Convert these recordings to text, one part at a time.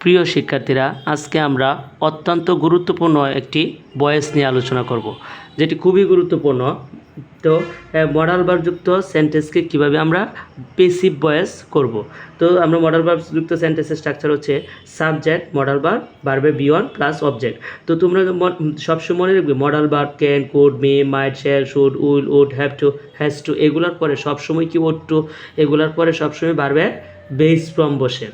প্রিয় শিক্ষার্থীরা, আজকে আমরা অত্যন্ত গুরুত্বপূর্ণ একটি বয়েস নিয়ে আলোচনা করব, যেটি খুবই গুরুত্বপূর্ণ। তো মডাল বারযুক্ত সেন্টেন্সকে কীভাবে আমরা পেসিভ বয়েস করব? তো, আমরা মডাল বারযুক্ত সেন্টেন্সের স্ট্রাকচার হচ্ছে সাবজেক্ট মডাল বার বারবে বিয়ন প্লাস অবজেক্ট তো, তোমরা সবসময় মনে রাখবে modal can could may might shall should will would have to has to এগুলোর পরে সবসময় কি ওড টু এগুলোর পরে সবসময় বারবে বেস ফ্রম বসে।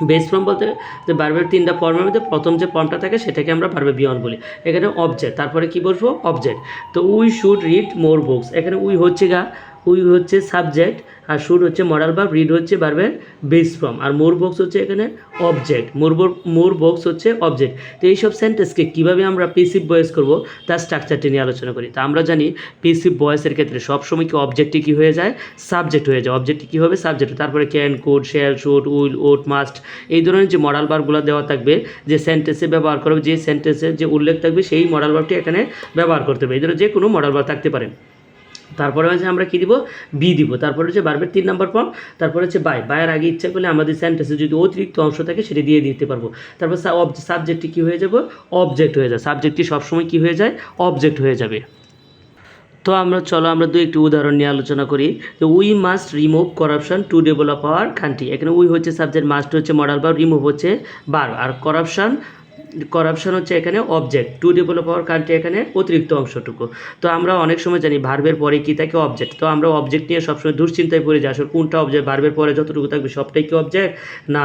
বেস ফর্ম বলতে যে বার্বের তিনটা ফর্মের মধ্যে প্রথম যে ফর্মটা থাকে সেটাকে আমরা বার্বে বিয়ন বলি। এখানে অবজেক্ট তারপরে কি বলব অবজেক্ট তো we should read more books এখানে উই হচ্ছে গা উই হচ্ছে সাবজেক্ট আর শুড হচ্ছে মডাল বা রিড হচ্ছে বার্বের বেস ফর্ম আর মোর বক্স হচ্ছে এখানে অবজেক্ট মোর মোর বক্স হচ্ছে অবজেক্ট তো এইসব সেন্টেন্সকে কীভাবে আমরা পেসিভ ভয়েস করব, তার স্ট্রাকচারটি নিয়ে আলোচনা করি। তা আমরা জানি পেসিভ ভয়েসের ক্ষেত্রে সবসময় কি অবজেক্টটি কী হয়ে যায়? সাবজেক্ট হয়ে যায়। অবজেক্টটি কী হবে? সাবজেক্ট তারপরে can could shall should will ought must এই ধরনের যে মডাল বারগুলো দেওয়া থাকবে, যে সেন্টেন্সে ব্যবহার করবে, যে সেন্টেন্সের যে উল্লেখ থাকবে, সেই মডাল বারটি এখানে ব্যবহার করতে হবে। এই ধরনের যে কোনো মডাল বার থাকতে পারে। তারপরে হচ্ছে আমরা কী দিব? বি দিব। তারপরে হচ্ছে বারবের তিন নম্বর ফর্ম তারপরে হচ্ছে বাই বায়ের আগে ইচ্ছা করলে আমাদের সেন্টেন্সে যদি অতিরিক্ত অংশ থাকে সেটা দিয়ে দিতে পারব। তারপর সাবজেক্টটি কী হয়ে যাবে? অবজেক্ট হয়ে যায়। সাবজেক্টটি সবসময় কী হয়ে যায়? অবজেক্ট হয়ে যাবে। তো আমরা চলো আমরা দু একটি উদাহরণ নিয়ে আলোচনা করি। তো we must remove corruption to develop our country এখানে উই হচ্ছে সাবজেক্ট মাস্ট হচ্ছে মডাল বা রিমুভ হচ্ছে বার আর করাপশন করাপশন হচ্ছে এখানে object to develop our country এখানে অতিরিক্ত অংশটুকু। তো আমরা অনেক সময় জানি ভার্বের পরে কি থাকে অবজেক্ট তো আমরা অবজেক্ট নিয়ে সবসময় দুশ্চিন্তায় পড়ে যাই আসলে কোনটা অবজেক্ট ভার্বের পরে যতটুকু থাকবে সবটাই কি অবজেক্ট না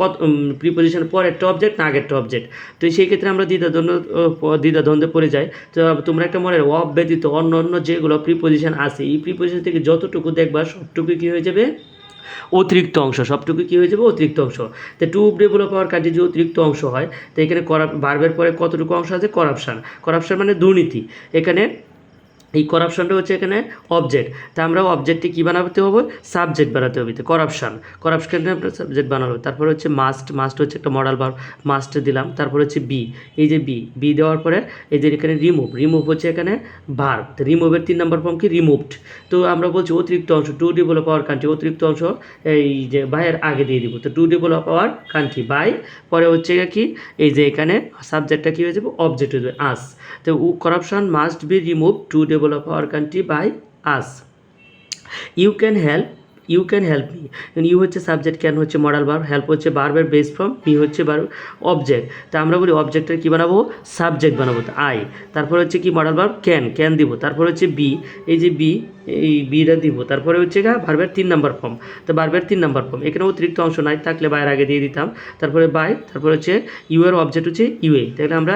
কত প্রিপোজিশনের পর একটা অবজেক্ট না আগেরটা অবজেক্ট তো সেই ক্ষেত্রে আমরা দ্বিধাদ্বন্দ্ব দ্বিধাদ্বন্দ্বে পড়ে যাই। তো তোমরা একটা মনে রাখো, অব ব্যতীত অন্য অন্য যেগুলো প্রিপোজিশন আছে এই প্রিপোজিশন থেকে যতটুকু দেখবা সবটুকু কী হয়ে যাবে? অতিরিক্ত অংশ, সবটুকু কী হয়ে যাবে? অতিরিক্ত অংশ। তো টু ডেভেলপ হওয়ার কাজে যে অতিরিক্ত অংশ হয়, তো এখানে করা বার্বের পরে কতটুকু অংশ আছে? করাপশান করাপশান মানে দুর্নীতি। এখানে এই করাপশনটা হচ্ছে এখানে অবজেক্ট তা আমরা অবজেক্টটি কী বানাতে হবে? সাবজেক্ট বানাতে হবে। করাপশান করাপশানটা আমরা সাবজেক্ট বানানো হবে তারপরে হচ্ছে মাস্ট মাস্ট হচ্ছে একটা মডাল বার মাস্ট দিলাম। তারপরে হচ্ছে বি এই যে বি বি দেওয়ার পরে এই যে এখানে রিমুভ রিমুভ হচ্ছে এখানে ভার তো রিমুভের তিন নম্বর ফর্ম কি? রিমুভড তো আমরা বলছি অতিরিক্ত অংশ টু ডেভেলপ পাওয়ার কান্ট্রি অতিরিক্ত অংশ এই যে বাইয়ের আগে দিয়ে দিব। তো to develop power country by পরে হচ্ছে কি? এই যে এখানে সাবজেক্টটা কী হয়ে যাবে? অবজেক্ট হয়ে যাবে। আস তো corruption must be remove to develop our country by us you can help you can help me you হচ্ছে সাবজেক্ট ক্যান হচ্ছে মডাল বার হেল্প হচ্ছে বারবার বেস ফর্ম মি হচ্ছে বার অবজেক্ট তা আমরা বলি অবজেক্টের কী বানাবো? সাবজেক্ট বানাবো। তো আই তারপর হচ্ছে কি মডাল বার ক্যান ক্যান দিব। তারপর হচ্ছে বি এই যে বি এই বিটা দিব। তারপরে হচ্ছে গা বারবার তিন নাম্বার ফর্ম তো বারবার তিন নাম্বার ফর্ম এখানে অতিরিক্ত অংশ নাই, থাকলে বাইরের আগে দিয়ে দিতাম। তারপরে বাই তারপরে হচ্ছে ইউ এর অবজেক্ট হচ্ছে ইউএ তাহলে আমরা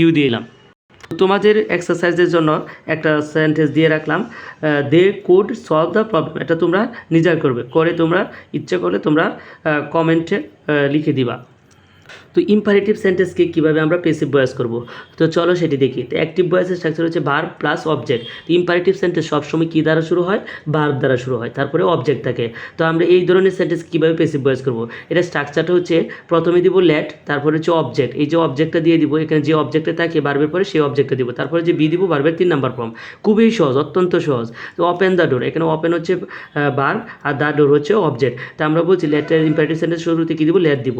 ইউ দিলাম। তোমাদের এক্সারসাইজের জন্য একটা সেন্টেন্স দিয়ে রাখলাম they could solve the problem এটা তোমরা নিজের করবে। করে তোমরা, ইচ্ছে করলে তোমরা কমেন্টে লিখে দিবা। তো ইম্পারেটিভ সেন্টেন্সকে কীভাবে আমরা পেসিভ বয়েস করব? তো চলো সেটি দেখি। তো অ্যাক্টিভ বয়সের স্ট্রাকচার হচ্ছে বার প্লাস অবজেক্ট তো ইম্পারেটিভ সেন্টেন্স সবসময় কী দ্বারা শুরু হয়? বার দ্বারা শুরু হয়। তারপরে অবজেক্ট থাকে। তো আমরা এই ধরনের সেন্টেন্স কীভাবে পেসিভ বয়েস করব? এটা স্ট্রাকচারটা হচ্ছে, প্রথমে দিব ল্যাট তারপরে হচ্ছে অবজেক্ট এই যে অবজেক্টটা দিয়ে দিব, এখানে যে অবজেক্টে থাকে বারবের পরে সেই অবজেক্টটা দিব। তারপরে যে বি দিব বারবের তিন নাম্বার ফর্ম খুবই সহজ, অত্যন্ত সহজ। তো ওপেন দ্য ডোর এখানে ওপেন হচ্ছে বার আর দ্য ডোর হচ্ছে অবজেক্ট তা আমরা বলছি লেটের ইম্পারেটিভ সেন্টেন্স শুরুতে কী দিব? লেট দিব।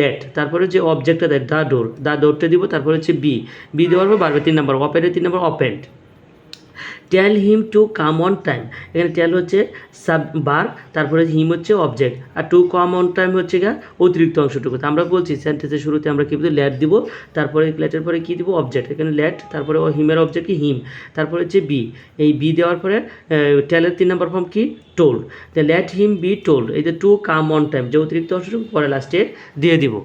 লেট তারপরে যে অবজেক্টটা দেয়, দ্য ডোর দ্য ডোরটা দিব, তারপরে হচ্ছে বি বি দেওয়ার পর বারবার তিন নাম্বার ওপেনের তিন number opened tell him to come on time এখানে টেল হচ্ছে সাব বার তারপরে হিম হচ্ছে অবজেক্ট আর টু কাম অন টাইম হচ্ছে গা অতিরিক্ত অংশটুকু। তো আমরা বলছি সেন্টেন্সের শুরুতে আমরা কী ল্যাট দিব, তারপরে ল্যাটের পরে কী দিব? অবজেক্ট এখানে ল্যাট তারপরে ও হিমের অবজেক্ট কি? হিম তারপরে হচ্ছে বি এই বি দেওয়ার পরে টেলের তিন নম্বর ফর্ম কি? Told the let him be told এই যে টু কাম অন টাইম যে অতিরিক্ত অংশটুকু, পরে লাস্টে দিয়ে দিব।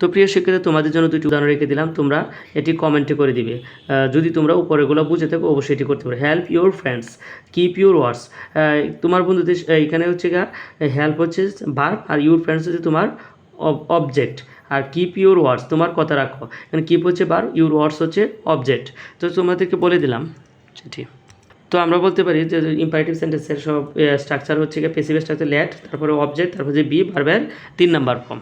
তো প্রিয় শিক্ষিত তোমাদের জন্য দুটি উদাহরণ রেখে দিলাম। তোমরা এটি কমেন্টে করে দিবে। যদি তোমরা উপরেগুলো বুঝে থাকো, অবশ্যই এটি করতে পারো। Help your friends keep your words তোমার বন্ধুদের এখানে হচ্ছে গা হেল্প হচ্ছে ভার্ব আর ইউর ফ্রেন্ডস হচ্ছে তোমার অবজেক্ট আর কিপ ইউর ওয়ার্ডস তোমার কথা রাখো। এখানে কিপ হচ্ছে বার ইউর ওয়ার্ডস হচ্ছে অবজেক্ট তো তোমাদেরকে বলে দিলাম। সেটি। তো আমরা বলতে পারি যে ইম্পারেটিভ সেন্টেন্সের সব স্ট্রাকচার হচ্ছে গিয়ে পেসিভ স্ট্রাকচার ল্যাট তারপরে অবজেক্ট তারপরে যে বি বারবার তিন নাম্বার ফর্ম